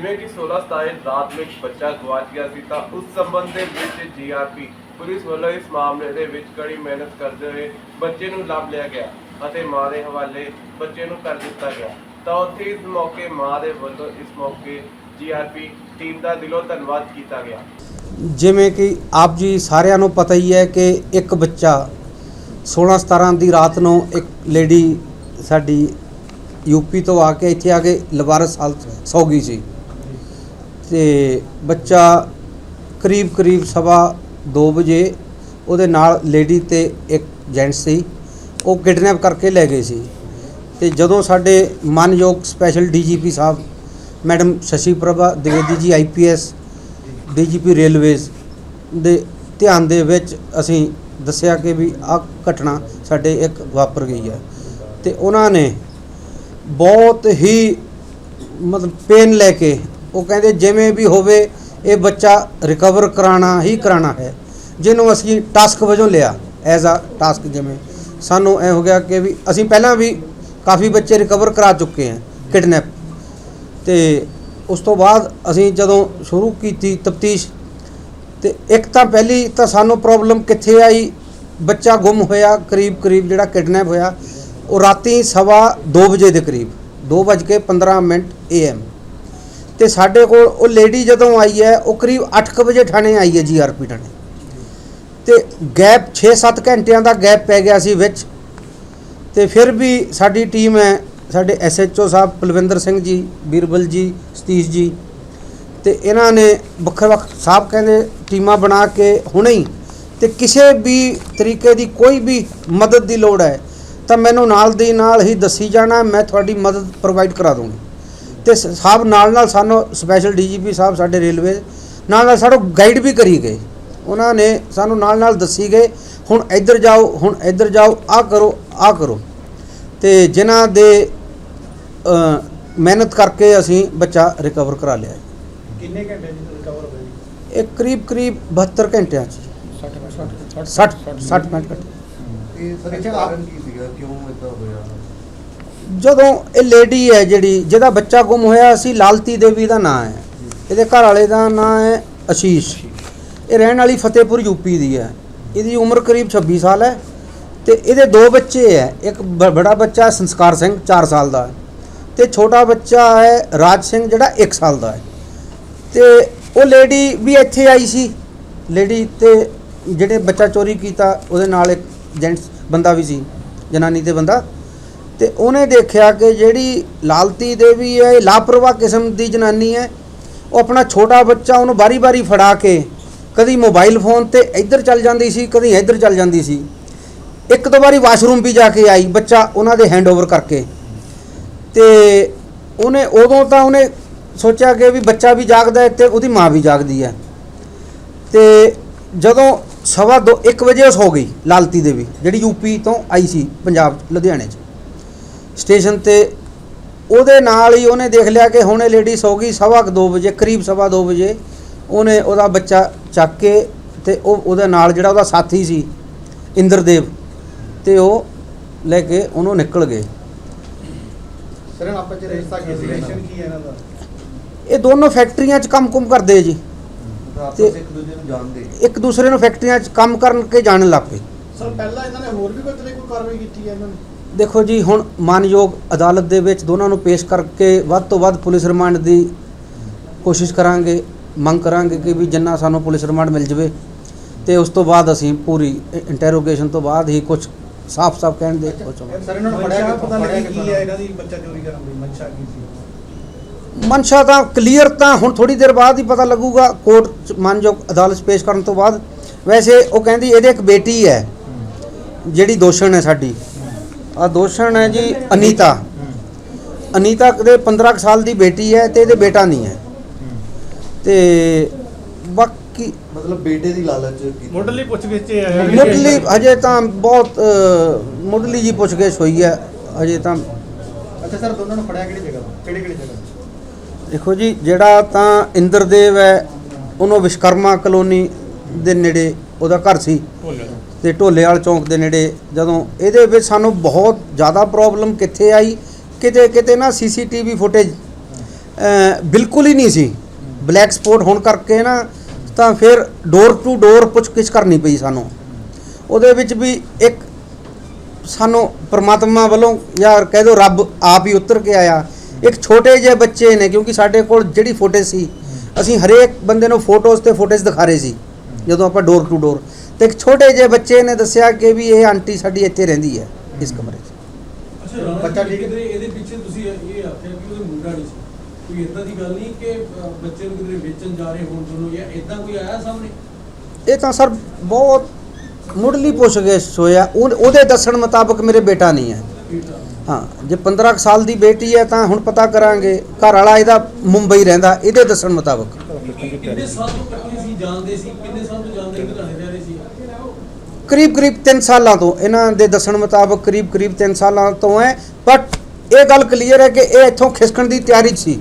ਜਿਵੇਂ ਕਿ 16 ਸਤਾਈਸ ਰਾਤ ਵਿੱਚ ਬੱਚਾ ਗਵਾਚ ਗਿਆ ਸੀ, ਤਾਂ ਉਸ ਸੰਬੰਧ ਦੇ ਵਿੱਚ ਜੀਆਰਪੀ ਪੁਲਿਸ ਵੱਲੋਂ ਇਸ ਮਾਮਲੇ ਦੇ ਵਿੱਚ ਕੜੀ ਮਿਹਨਤ ਕਰਦੇ ਹੋਏ ਬੱਚੇ ਨੂੰ ਲੱਭ ਲਿਆ ਗਿਆ ਅਤੇ ਮਾਂ ਦੇ ਹਵਾਲੇ ਬੱਚੇ ਨੂੰ ਕਰ ਦਿੱਤਾ ਗਿਆ। ਤਾਂ ਉੱਥੇ ਇਸ ਮੌਕੇ ਮਾਂ ਦੇ ਵੱਲੋਂ ਇਸ ਮੌਕੇ ਜੀਆਰਪੀ ਟੀਮ ਦਾ ਦਿਲੋਂ ਧੰਨਵਾਦ ਕੀਤਾ ਗਿਆ। ਜਿਵੇਂ ਕਿ ਆਪ ਜੀ ਸਾਰਿਆਂ ਨੂੰ ਪਤਾ ਹੀ ਹੈ ਕਿ ਇੱਕ ਬੱਚਾ 16 17 ਦੀ ਰਾਤ ਨੂੰ ਇੱਕ ਲੇਡੀ ਸਾਡੀ ਯੂਪੀ ਤੋਂ ਆ ਕੇ ਇੱਥੇ ਆ ਕੇ ਲਵਾਰਸ ਹਾਲਤ ਸੌ ਗਈ ਸੀ। ਤੇ ਬੱਚਾ ਕਰੀਬ ਕਰੀਬ ਸਵਾ 2 ਵਜੇ ਉਹਦੇ ਨਾਲ ਲੇਡੀ ਤੇ ਇੱਕ ਜੈਂਟ ਸੀ। ਉਹ ਕਿਡਨੈਪ ਕਰਕੇ ਲੈ ਗਏ ਸੀ। ਤੇ ਜਦੋਂ ਸਾਡੇ ਮਨਯੋਗ ਸਪੈਸ਼ਲ ਡੀਜੀਪੀ ਸਾਹਿਬ madam Shashi Prabha Dwivedi ji IPS DGP railways ਦੇ ਧਿਆਨ ਦੇ ਵਿੱਚ ਅਸੀਂ ਦੱਸਿਆ ਕਿ ਵੀ ਆਹ ਘਟਨਾ ਸਾਡੇ ਇੱਕ ਵਾਪਰ ਗਈ ਹੈ। ਤੇ ਉਹਨਾਂ ਨੇ ਬਹੁਤ ਹੀ ਮਤਲਬ ਪੇਨ ਲੈ ਕੇ ਉਹ ਕਹਿੰਦੇ ਜਿਵੇਂ ਵੀ ਹੋਵੇ ਇਹ ਬੱਚਾ ਰਿਕਵਰ ਕਰਾਉਣਾ ਹੀ ਕਰਾਉਣਾ ਹੈ। ਜਿਹਨੂੰ ਅਸੀਂ ਟਾਸਕ ਵਜੋਂ ਲਿਆ ਐਜ਼ ਅ ਟਾਸਕ ਜਿਵੇਂ। ਸਾਨੂੰ ਇਹ ਹੋ ਗਿਆ ਕਿ ਵੀ ਅਸੀਂ ਪਹਿਲਾਂ ਵੀ ਕਾਫੀ ਬੱਚੇ ਰਿਕਵਰ ਕਰਾ ਚੁੱਕੇ ਹਾਂ ਕਿਡਨੈਪ ਤੇ ਉਸ ਤੋਂ ਬਾਅਦ ਅਸੀਂ ਜਦੋਂ ਸ਼ੁਰੂ ਕੀਤੀ ਤਫਤੀਸ਼, ਤੇ ਇੱਕ ਤਾਂ ਪਹਿਲੀ ਤਾਂ ਸਾਨੂੰ ਪ੍ਰੋਬਲਮ ਕਿੱਥੇ ਆਈ? ਬੱਚਾ ਗੁੰਮ ਹੋਇਆ ਕਰੀਬ ਕਰੀਬ ਜਿਹੜਾ ਕਿਡਨੈਪ ਹੋਇਆ, ਉਹ ਰਾਤੀ ਸਵਾ 2 ਵਜੇ ਦੇ ਕਰੀਬ 2:15 ਮਿੰਟ ਏਐਮ ਤੇ ਸਾਡੇ ਕੋਲ ਉਹ ਲੇਡੀ ਜਦੋਂ ਆਈ ਹੈ, ਉਹ ਕਰੀਬ 8:00 ਵਜੇ ਥਾਣੇ ਆਈ ਹੈ ਜੀ ਜੀਆਰਪੀ ਥਾਣੇ। ਤੇ ਗੈਪ 6-7 ਘੰਟਿਆਂ ਦਾ ਗੈਪ ਪੈ ਗਿਆ ਸੀ ਵਿੱਚ। ਤੇ ਫਿਰ ਵੀ ਸਾਡੀ ਟੀਮ ਹੈ, ਸਾਡੇ ਐਸਐਚਓ ਸਾਹਿਬ ਪਲਵਿੰਦਰ ਸਿੰਘ ਜੀ, ਬੀਰਬਲ ਜੀ, ਸਤੀਸ਼ ਜੀ, ਤੇ ਇਹਨਾਂ ਨੇ ਵੱਖਰੇ ਵੱਖ ਸਾਹਿਬ ਕਹਿੰਦੇ ਟੀਮਾਂ ਬਣਾ ਕੇ ਹੁਣੇ ਹੀ ਤੇ ਕਿਸੇ ਵੀ ਤਰੀਕੇ ਦੀ ਕੋਈ ਵੀ ਮਦਦ ਦੀ ਲੋੜ ਹੈ, ਤਾਂ ਮੈਨੂੰ ਨਾਲ ਦੀ ਨਾਲ ਹੀ ਦੱਸੀ ਜਾਣਾ, ਮੈਂ ਤੁਹਾਡੀ ਮਦਦ ਪ੍ਰੋਵਾਈਡ ਕਰਾ ਦੂੰਗੀ ਤੇ ਸਾਹਿਬ ਨਾਲ ਨਾਲ ਸਾਨੂੰ ਸਪੈਸ਼ਲ ਡੀਜੀਪੀ ਸਾਹਿਬ ਸਾਡੇ ਰੇਲਵੇ ਨਾਲ ਨਾਲ ਸਾਨੂੰ ਗਾਈਡ ਵੀ ਕਰੀ ਗਏ। ਉਹਨਾਂ ਨੇ ਸਾਨੂੰ ਨਾਲ ਨਾਲ ਦੱਸੀ ਗਏ ਹੁਣ ਇੱਧਰ ਜਾਓ ਹੁਣ ਇੱਧਰ ਜਾਓ ਆਹ ਕਰੋ ਆਹ ਕਰੋ। ਤੇ ਜਿਨ੍ਹਾਂ ਦੇ ਮਿਹਨਤ ਕਰਕੇ ਅਸੀਂ ਬੱਚਾ ਰਿਕਵਰ ਕਰਾ ਲਿਆ। ਕਿੰਨੇ ਘੰਟੇ ਦੀ ਰਿਕਵਰ ਹੋ ਗਈ ਇਹ ਕਰੀਬ ਕਰੀਬ 72 ਘੰਟਿਆਂ ਚ। 60 60 60 ਮਿੰਟ। ਇਹ ਸਰ ਕਾਰਨ ਕੀ ਸੀਗਾ? ਕਿਉਂ ਇਦਾਂ ਹੋਇਆ? ਜਦੋਂ ਇਹ ਲੇਡੀ ਹੈ ਜਿਹੜੀ, ਜਿਹਦਾ ਬੱਚਾ ਗੁੰਮ ਹੋਇਆ ਸੀ, ਲਾਲਤੀ ਦੇਵੀ ਦਾ ਨਾਂ ਹੈ। ਇਹਦੇ ਘਰ ਵਾਲੇ ਦਾ ਨਾਂ ਹੈ ਅਸ਼ੀਸ਼। ਇਹ ਰਹਿਣ ਵਾਲੀ ਫਤਿਹਪੁਰ ਯੂਪੀ ਦੀ ਹੈ। ਇਹਦੀ ਉਮਰ ਕਰੀਬ 26 ਸਾਲ ਹੈ ਤੇ ਇਹਦੇ ਦੋ ਬੱਚੇ ਹੈ। ਇੱਕ ਬ- ਬੜਾ ਬੱਚਾ ਸੰਸਕਾਰ ਸਿੰਘ 4 ਸਾਲ ਦਾ ਹੈ। ਤੇ ਛੋਟਾ ਬੱਚਾ ਹੈ ਰਾਜ ਸਿੰਘ, ਜਿਹੜਾ 1 ਸਾਲ ਦਾ ਹੈ। ਤੇ ਉਹ ਲੇਡੀ ਵੀ ਇੱਥੇ ਆਈ ਸੀ। ਲੇਡੀ ਤੇ ਜਿਹੜੇ ਬੱਚਾ ਚੋਰੀ ਕੀਤਾ, ਉਹਦੇ ਨਾਲ ਇੱਕ ਜੈਂਟਸ ਬੰਦਾ ਵੀ ਸੀ, ਜਨਾਨੀ ਤੇ ਬੰਦਾ। ਤੇ ਉਹਨੇ ਦੇਖਿਆ ਕਿ ਜਿਹੜੀ ਲਾਲਤੀ ਦੇਵੀ ਹੈ, ਇਹ ਲਾਪਰਵਾਹ ਕਿਸਮ ਦੀ ਜਨਾਨੀ ਹੈ। ਉਹ ਆਪਣਾ ਛੋਟਾ ਬੱਚਾ ਉਹਨੂੰ ਬਾਰੀ-ਬਾਰੀ ਫੜਾ ਕੇ ਕਦੀ ਮੋਬਾਈਲ ਫੋਨ ਤੇ ਇੱਧਰ ਚੱਲ ਜਾਂਦੀ ਸੀ, ਕਦੀ ਇੱਧਰ ਚੱਲ ਜਾਂਦੀ ਸੀ। ਇੱਕ ਦੋ ਵਾਰੀ ਵਾਸ਼ਰੂਮ ਵੀ ਜਾ ਕੇ ਆਈ, ਬੱਚਾ ਉਹਨਾਂ ਦੇ ਹੈਂਡਓਵਰ ਕਰਕੇ। ਤੇ ਉਹਨੇ ਉਦੋਂ ਤਾਂ ਉਹਨੇ ਸੋਚਿਆ ਕਿ ਵੀ ਬੱਚਾ ਵੀ ਜਾਗਦਾ ਹੈ ਤੇ ਉਹਦੀ ਮਾਂ ਵੀ ਜਾਗਦੀ ਹੈ। ਤੇ ਜਦੋਂ ਸਵਾ ਦੋ 1 ਵਜੇ ਉਹ ਸੌ ਗਈ ਲਾਲਤੀ ਦੇਵੀ, ਜਿਹੜੀ ਯੂਪੀ ਤੋਂ ਆਈ ਸੀ, ਪੰਜਾਬ, ਲੁਧਿਆਣੇ 'ਚ। ਸਟੇਸ਼ਨ ਤੇ ਉਹਦੇ ਨਾਲ ਹੀ ਉਹਨੇ ਦੇਖ ਲਿਆ ਕਿ ਹੁਣ ਇਹ ਲੇਡੀ ਸੌ ਗਈ ਸਵਾ 2 ਵਜੇ ਕਰੀਬ ਸਵਾ 2 ਵਜੇ। ਉਹਨੇ ਉਹਦਾ ਬੱਚਾ ਚੱਕ ਕੇ ਤੇ ਉਹ ਉਹਦੇ ਨਾਲ ਜਿਹੜਾ ਉਹਦਾ ਸਾਥੀ ਸੀ ਇੰਦਰਦੇਵ ਤੇ ਉਹ ਲੈ ਕੇ ਉਹਨੂੰ ਨਿਕਲ ਗਏ। ਸਰ ਆਪਾਂ ਚ ਰਿਸ਼ਤਾ ਕੀ ਸੀ ਰਿਲੇਸ਼ਨ ਕੀ ਹੈ ਇਹਨਾਂ ਦਾ? ਇਹ ਦੋਨੋਂ ਫੈਕਟਰੀਆਂ 'ਚ ਕੰਮ ਕੁਮ ਕਰਦੇ ਜੀ। ਆਪਸ ਤੇ- ਇੱਕ ਦੂਜੇ ਨੂੰ ਜਾਣਦੇ। ਇੱਕ ਦੂਸਰੇ ਨੂੰ ਫੈਕਟਰੀਆਂ 'ਚ ਕੰਮ ਕਰਨ ਕੇ ਜਾਣਨ ਲੱਗ ਪਏ। ਸਰ ਪਹਿਲਾਂ ਇਹਨਾਂ ਨੇ ਹੋਰ ਵੀ ਕੋਈ ਤਰ੍ਹਾਂ ਦੀ ਕੋਈ ਕਾਰਵਾਈ ਕੀਤੀ ਹੈ ਇਹਨਾਂ ਨੇ? ਦੇਖੋ ਜੀ ਹੁਣ ਮਾਨਯੋਗ ਅਦਾਲਤ ਦੇ ਵਿੱਚ ਦੋਨਾਂ ਨੂੰ ਪੇਸ਼ ਕਰਕੇ ਵੱਧ ਤੋਂ ਵੱਧ ਪੁਲਿਸ ਰਿਮਾਂਡ ਦੀ ਕੋਸ਼ਿਸ਼ ਕਰਾਂਗੇ ਮੰਗ ਕਰਾਂਗੇ ਕਿ ਵੀ ਜਿੰਨਾ ਸਾਨੂੰ ਪੁਲਿਸ ਰਿਮਾਂਡ ਮਿਲ ਜਵੇ। ਤੇ ਉਸ ਤੋਂ ਬਾਅਦ ਅਸੀਂ ਪੂਰੀ ਇੰਟਰੋਗੇਸ਼ਨ ਤੋਂ ਬਾਅਦ ਹੀ ਕੁਝ ਸਾਫ਼-ਸਾਫ਼ ਕਹਿਣ ਦੇ ਸੋਚਾਂਗੇ। ਸਰ ਇਹਨਾਂ ਨੂੰ ਫੜਿਆ? ਪਤਾ ਫੜਿਆ ਲੱਗੀ ਕੀ? ਹੈ ਇਹਨਾਂ ਦੀ ਬੱਚਾ ਚੋਰੀ ਕਰਨ ਦੀ ਮਨਸ਼ਾ ਕੀ ਸੀ? ਮਨਸ਼ਾ ਤਾਂ ਕਲੀਅਰ ਤਾਂ ਹੁਣ ਥੋੜੀ ਦੇਰ ਬਾਅਦ ਹੀ ਪਤਾ ਲੱਗੂਗਾ ਕੋਰਟ 'ਚ ਮਾਨਯੋਗ ਅਦਾਲਤ 'ਚ ਪੇਸ਼ ਕਰਨ ਤੋਂ ਬਾਅਦ। ਵੈਸੇ ਉਹ ਕਹਿੰਦੀ ਇਹਦੇ ਇੱਕ ਬੇਟੀ ਹੈ। ਜਿਹੜੀ ਦੋਸ਼ਣ ਹੈ ਸਾਡੀ। ਆ ਦੋਸ਼ਣ ਹੈ ਜੀ ਅਨੀਤਾ। ਅਨੀਤਾ ਦੇ 15 ਕੁ ਸਾਲ ਦੀ ਬੇਟੀ ਹੈ ਤੇ ਇਹਦੇ ਬੇਟਾ ਨਹੀਂ ਹੈ। ਤੇ ਬਾਕੀ ਮਤਲਬ ਬੇਟੇ ਦੀ ਲਾਲਚ ਮੁੱਢਲੀ ਪੁੱਛ ਗਿੱਛ ਹੈ। ਮੁੱਢਲੀ ਹਜੇ ਤਾਂ ਬਹੁਤ ਮੁੱਢਲੀ ਜੀ ਪੁੱਛਗਿੱਛ ਹੋਈ ਹੈ ਹਜੇ ਤਾਂ। ਅੱਛਾ ਸਰ ਦੋਨਾਂ ਨੂੰ ਫੜਿਆ ਕਿਹੜੀ ਜਗ੍ਹਾ ਤੋਂ? ਕਿਹੜੀ ਕਿਹੜੀ ਜਗ੍ਹਾ? ਦੇਖੋ ਜੀ ਜਿਹੜਾ ਤਾਂ ਇੰਦਰਦੇਵ ਹੈ ਉਹਨੂੰ ਵਿਸ਼ਕਰਮਾ ਕਲੋਨੀ ਦੇ ਨੇੜੇ ਉਹਦਾ ਘਰ ਸੀ। ਤੇ ਢੋਲੇਵਾਲ ਚੌਂਕ ਦੇ ਨੇੜੇ ਜਦੋਂ ਇਹਦੇ ਵਿੱਚ ਸਾਨੂੰ ਬਹੁਤ ਜ਼ਿਆਦਾ ਪ੍ਰੋਬਲਮ ਕਿੱਥੇ ਆਈ? ਕਿਤੇ ਕਿਤੇ ਨਾ ਸੀਸੀਟੀਵੀ ਫੁਟੇਜ ਬਿਲਕੁਲ ਹੀ ਨਹੀਂ ਸੀ। ਬਲੈਕ ਸਪੌਟ ਹੋਣ ਕਰਕੇ ਨਾ ਤਾਂ ਫਿਰ ਡੋਰ ਟੂ ਡੋਰ ਪੁੱਛਗਿੱਛ ਕਰਨੀ ਪਈ ਸਾਨੂੰ। ਉਹਦੇ ਵਿੱਚ ਵੀ ਇੱਕ ਸਾਨੂੰ ਪ੍ਰਮਾਤਮਾ ਵੱਲੋਂ ਜਾਂ ਕਹਿ ਦਿਓ ਰੱਬ ਆਪ ਹੀ ਉਤਰ ਕੇ ਆਇਆ। ਇੱਕ ਛੋਟੇ ਜਿਹੇ ਬੱਚੇ ਨੇ ਕਿਉਂਕਿ ਸਾਡੇ ਕੋਲ ਜਿਹੜੀ ਫੁਟੇਜ ਸੀ, ਅਸੀਂ ਹਰੇਕ ਬੰਦੇ ਨੂੰ ਫੋਟੋਜ਼ ਤੇ ਫੁਟੇਜ ਦਿਖਾ ਰਹੇ ਸੀ, ਜਦੋਂ ਆਪਾਂ ਡੋਰ ਟੂ ਡੋਰ ਤੇ ਇੱਕ ਛੋਟੇ ਜਿਹੇ ਬੱਚੇ ਨੇ ਦੱਸਿਆ ਕਿ ਵੀ ਇਹ ਆਂਟੀ ਸਾਡੀ ਇੱਥੇ ਰਹਿੰਦੀ ਹੈ ਇਸ ਕਮਰੇ 'ਚ। ਅੱਛਾ ਰਾਣਾ ਬੱਚਾ ਜੀ ਠੀਕ ਹੈ? ਕਿਧਰੇ ਇਹਦੇ ਪਿੱਛੇ ਤੁਸੀਂ ਇਹ ਇਹ ਆਖਿਆ ਕਿ ਉਹਦੇ ਮੁੰਡਾ ਨਹੀਂ ਸੀ। ਕੋਈ ਇਦਾਂ ਦੀ ਗੱਲ ਨਹੀਂ ਕਿ ਅ, ਬੱਚੇ ਨੂੰ ਕਿਧਰੇ ਵੇਚਣ ਜਾ ਰਹੇ ਹੋਣ ਦੋਨੋਂ ਜਾਂ ਇਦਾਂ ਕੋਈ ਆਇਆ ਸਾਹਮਣੇ? ਇਹ ਤਾਂ ਸਰ ਬਹੁਤ ਮੁੱਢਲੀ ਪੁੱਛਗਿੱਛ ਹੋਇਆ ਉਹ- ਉਹਦੇ ਦੱਸਣ ਮੁਤਾਬਕ ਮੇਰੇ ਬੇਟਾ ਨਹੀਂ ਹੈ। ਹਾਂ ਜੇ 15 ਕੁ ਸਾਲ ਦੀ ਬੇਟੀ ਹੈ ਤਾਂ ਹੁਣ ਪਤਾ ਕਰਾਂਗੇ। ਘਰ ਵਾਲਾ ਇਹਦਾ ਮੁੰਬਈ ਰਹਿੰਦਾ ਇਹਦੇ ਦੱਸਣ ਮੁਤਾਬਕ। ਕਿੰਨੇ ਸਾਲ ਤੋਂ ਇਕੱਠੇ ਸੀ ਜਾਣਦੇ ਸੀ? ਕਿੰਨੇ ਸਾਲ ਤੋਂ ਜਾਣਦੇ ਲੁਧਿਆਣੇ ਰਹਿ ਰਹੇ ਸੀ ਕਰੀਬ ਕਰੀਬ 3 ਸਾਲਾਂ ਤੋਂ ਇਹਨਾਂ ਦੇ ਦੱਸਣ ਮੁਤਾਬਕ ਕਰੀਬ ਕਰੀਬ 3 ਸਾਲਾਂ ਤੋਂ ਹੈ ਬਟ ਇਹ ਗੱਲ ਕਲੀਅਰ ਹੈ ਕਿ ਇਹ ਇੱਥੋਂ ਖਿਸਕਣ ਦੀ ਤਿਆਰੀ ਸੀ।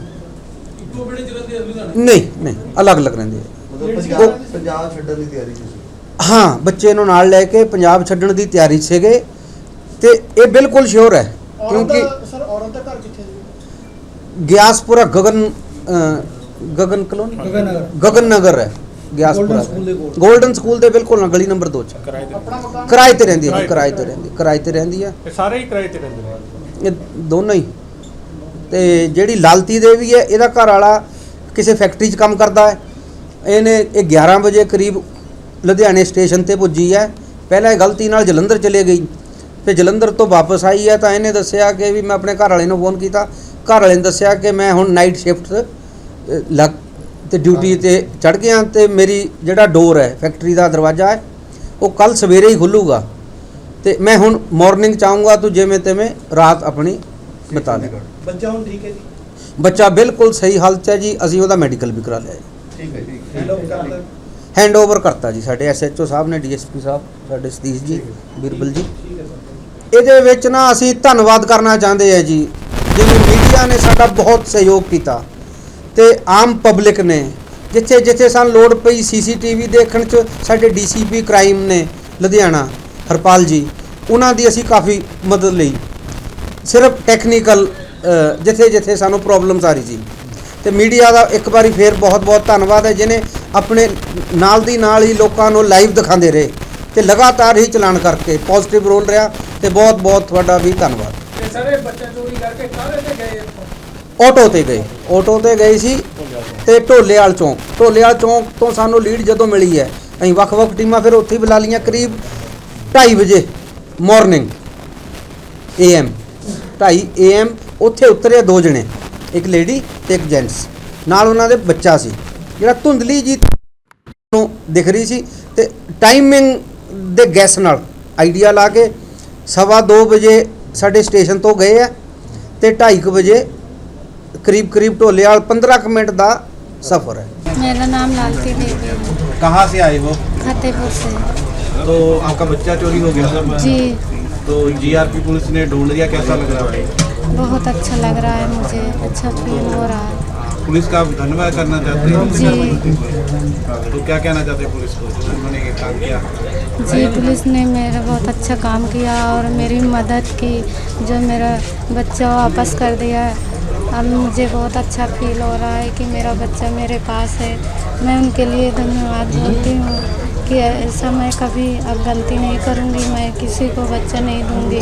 ਰਹਿੰਦੇ ਨਹੀਂ ਨਹੀਂ ਅਲੱਗ-ਅਲੱਗ ਰਹਿੰਦੇ ਆ। ਮਤਲਬ ਪੰਜਾਬ ਪੰਜਾਬ ਛੱਡਣ ਦੀ ਤਿਆਰੀ ਸੀ। ਹਾਂ ਬੱਚੇ ਨੂੰ ਨਾਲ ਲੈ ਕੇ ਪੰਜਾਬ ਛੱਡਣ ਦੀ ਤਿਆਰੀ ਸੀਗੇ ਤੇ ਇਹ ਬਿਲਕੁਲ ਸ਼ੋਰ ਹੈ ਕਿਉਂਕਿ ਸਰ ਔਰਤ ਦਾ ਘਰ ਕਿੱਥੇ ਸੀ ਗਿਆਸਪੁਰਾ ਗਗਨ ਗਗਨ ਕਲੋਨੀ? ਗਗਨ ਨਗਰ। ਗਗਨ ਨਗਰ ਹੈ। ਗਿਆਸਪੁਰਾ। ਗੋਲਡਨ ਸਕੂਲ ਦੇ ਬਿਲਕੁਲ ਨਾਲ ਗਲੀ ਨੰਬਰ 2 ਚ। ਕਿਰਾਏ ਤੇ। ਰਹਿੰਦੀ ਹੈ ਕਿਰਾਏ ਤੇ। ਰਹਿੰਦੀ ਕਿਰਾਏ ਤੇ ਰਹਿੰਦੀ ਹੈ ਇਹ ਸਾਰੇ ਹੀ ਕਿਰਾਏ ਤੇ ਰਹਿੰਦੇ ਨੇ। ਇਹ ਦੋਨੋਂ ਹੀ। ਤੇ ਜਿਹੜੀ ਲਾਲਤੀ ਦੇਵੀ ਹੈ ਇਹਦਾ ਘਰ ਵਾਲਾ ਕਿਸੇ ਫੈਕਟਰੀ 'ਚ ਕੰਮ ਕਰਦਾ ਹੈ। ਇਹਨੇ ਇਹ 11 ਵਜੇ ਕਰੀਬ ਲੁਧਿਆਣੇ ਸਟੇਸ਼ਨ ਤੇ ਪੁੱਜੀ ਹੈ। ਪਹਿਲਾਂ ਇਹ ਗਲਤੀ ਨਾਲ ਜਲੰਧਰ ਚਲੇ ਗਈ। ਫਿਰ ਜਲੰਧਰ ਤੋਂ ਵਾਪਸ ਆਈ ਹੈ ਤਾਂ ਇਹਨੇ ਦੱਸਿਆ ਕਿ ਵੀ ਮੈਂ ਆਪਣੇ ਘਰ ਵਾਲੇ ਨੂੰ ਫੋਨ ਕੀਤਾ। ਘਰ ਵਾਲੇ ਨੇ ਦੱਸਿਆ ਕਿ ਮੈਂ ਹੁਣ ਨਾਈਟ ਸ਼ਿਫਟ ਲੱਗ ਤੇ ਡਿਊਟੀ ਤੇ ਚੜ ਗਿਆ ਤੇ ਮੇਰੀ ਜਿਹੜਾ ਡੋਰ ਹੈ ਫੈਕਟਰੀ ਦਾ ਦਰਵਾਜ਼ਾ ਹੈ ਉਹ ਕੱਲ ਸਵੇਰੇ ਹੀ ਖੁੱਲੂਗਾ। ਤੇ ਮੈਂ ਹੁਣ ਮਾਰਨਿੰਗ ਚਾਹੂੰਗਾ ਤੂੰ ਜਿਵੇਂ ਤਿਵੇਂ ਰਾਤ ਆਪਣੀ ਬਤਾ ਲੈ ਬੱਚਾ ਹੁਣ ਠੀਕ ਹੈ ਜੀ? ਬੱਚਾ ਬਿਲਕੁਲ ਸਹੀ ਹਾਲਤ 'ਚ ਹੈ ਜੀ ਅਸੀਂ ਉਹਦਾ ਮੈਡੀਕਲ ਵੀ ਕਰਾ ਲਿਆ ਜੀ। ਠੀਕ ਹੈ ਕਰਦਾ ਹੈਂਡ ਓਵਰ ਕਰਤਾ ਜੀ ਸਾਡੇ ਐਸਐਚਓ ਸਾਹਿਬ ਨੇ ਡੀਐਸਪੀ ਸਾਹਿਬ ਸਾਡੇ ਸਤੀਸ਼ ਜੀ ਬਿਰਬਲ ਜੀ। ਇਹਦੇ ਵਿੱਚ ਨਾ ਅਸੀਂ ਧੰਨਵਾਦ ਕਰਨਾ ਚਾਹੁੰਦੇ ਆ ਜੀ ਜਿਵੇਂ ਮੀਡੀਆ ਨੇ ਸਾਡਾ ਬਹੁਤ ਸਹਿਯੋਗ ਕੀਤਾ। ਤੇ ਆਮ ਪਬਲਿਕ ਨੇ, ਜਿੱਥੇ ਜਿੱਥੇ ਸਾਨੂੰ ਲੋੜ ਪਈ ਸੀਸੀਟੀਵੀ ਦੇਖਣ 'ਚ, ਸਾਡੇ ਡੀਸੀਪੀ ਕ੍ਰਾਈਮ ਨੇ ਲੁਧਿਆਣਾ, ਹਰਪਾਲ ਜੀ, ਉਹਨਾਂ ਦੀ ਅਸੀਂ ਕਾਫੀ ਮਦਦ ਲਈ। ਸਿਰਫ ਟੈਕਨੀਕਲ ਜਿੱਥੇ ਜਿੱਥੇ ਸਾਨੂੰ ਪ੍ਰੋਬਲਮਸ ਆ ਰਹੀ ਸੀ। ਤੇ ਮੀਡੀਆ ਦਾ ਇੱਕ ਵਾਰੀ ਫੇਰ ਬਹੁਤ ਬਹੁਤ ਧੰਨਵਾਦ ਹੈ ਜਿਨੇ ਆਪਣੇ ਨਾਲ ਦੀ ਨਾਲ ਹੀ ਲੋਕਾਂ ਨੂੰ ਲਾਈਵ ਦਿਖਾਉਂਦੇ ਰਹੇ ਤੇ ਲਗਾਤਾਰ ਹੀ ਚਲਾਨ ਕਰਕੇ ਪੋਜ਼ਿਟਿਵ ਰੋਲ ਰਿਹਾ ਤੇ ਬਹੁਤ ਬਹੁਤ ਤੁਹਾਡਾ ਵੀ ਧੰਨਵਾਦ। ਤੇ ਸਾਰੇ ਬੱਚਾ ਚੋਰੀ ਕਰਕੇ ਕਾਹਦੇ ਤੇ ਗਏ ਆਟੋ ਤੇ ਗਏ। ਆਟੋ ਤੇ ਗਏ ਸੀ ਤੇ ਢੋਲੇਵਾਲ ਚੌਂਕ। ਢੋਲੇਵਾਲ ਚੌਂਕ ਤੋਂ ਸਾਨੂੰ ਲੀਡ ਜਦੋਂ ਮਿਲੀ ਹੈ, ਅਸੀਂ ਵੱਖ-ਵੱਖ ਟੀਮਾਂ ਫਿਰ ਉੱਥੇ ਬੁਲਾ ਲਈਆਂ ਕਰੀਬ 2:30 ਵਜੇ ਮਾਰਨਿੰਗ ਏਐਮ 2:30 ਏਐਮ ਉੱਥੇ ਉਤਰੇ ਦੋ ਜਣੇ, ਇੱਕ ਲੇਡੀ ਤੇ ਇੱਕ ਜੈਂਟਸ ਨਾਲ ਉਹਨਾਂ ਦੇ ਬੱਚਾ ਸੀ। ਜਿਹੜਾ ਧੁੰਦਲੀ ਜੀ ਨੂੰ ਦਿਖ ਰਹੀ ਸੀ ਤੇ ਟਾਈਮਿੰਗ ਦੇ ਗੈਸ ਨਾਲ ਆਈਡੀਆ ਲਾ ਕੇ ਸਵਾ 2 ਵਜੇ ਸਾਡੇ ਸਟੇਸ਼ਨ ਤੋਂ ਗਏ ਆ ਤੇ 2:30 ਵਜੇ ਕਰੀਬ ਕਰੀਬ ਢੋਲੇਵਾਲ 15 ਕੁ ਮਿੰਟ ਦਾ ਸਫ਼ਰ ਹੈ मेरा नाम लालती देवी है कहाँ से आए हो फतेहपुर से तो आपका बच्चा चोरी हो गया जी तो जीआरपी पुलिस ने ढूंढ लिया कैसा लग रहा है बहुत अच्छा लग रहा है मुझे अच्छा फील हो रहा है पुलिस का आप धन्यवाद करना चाहते हैं जी तो क्या कहना चाहते हैं पुलिस को जो उन्होंने ये काम किया जी पुलिस ने मेरा बहुत अच्छा काम किया और मेरी मदद की जो मेरा बच्चा वापस कर दिया अब मुझे बहुत अच्छा फील हो रहा है कि मेरा बच्चा मेरे पास है। मैं उनके लिए धन्यवाद बोलती हूँ कि ऐसा मैं कभी अब गलती नहीं करूँगी, मैं किसी को बच्चा नहीं दूँगी।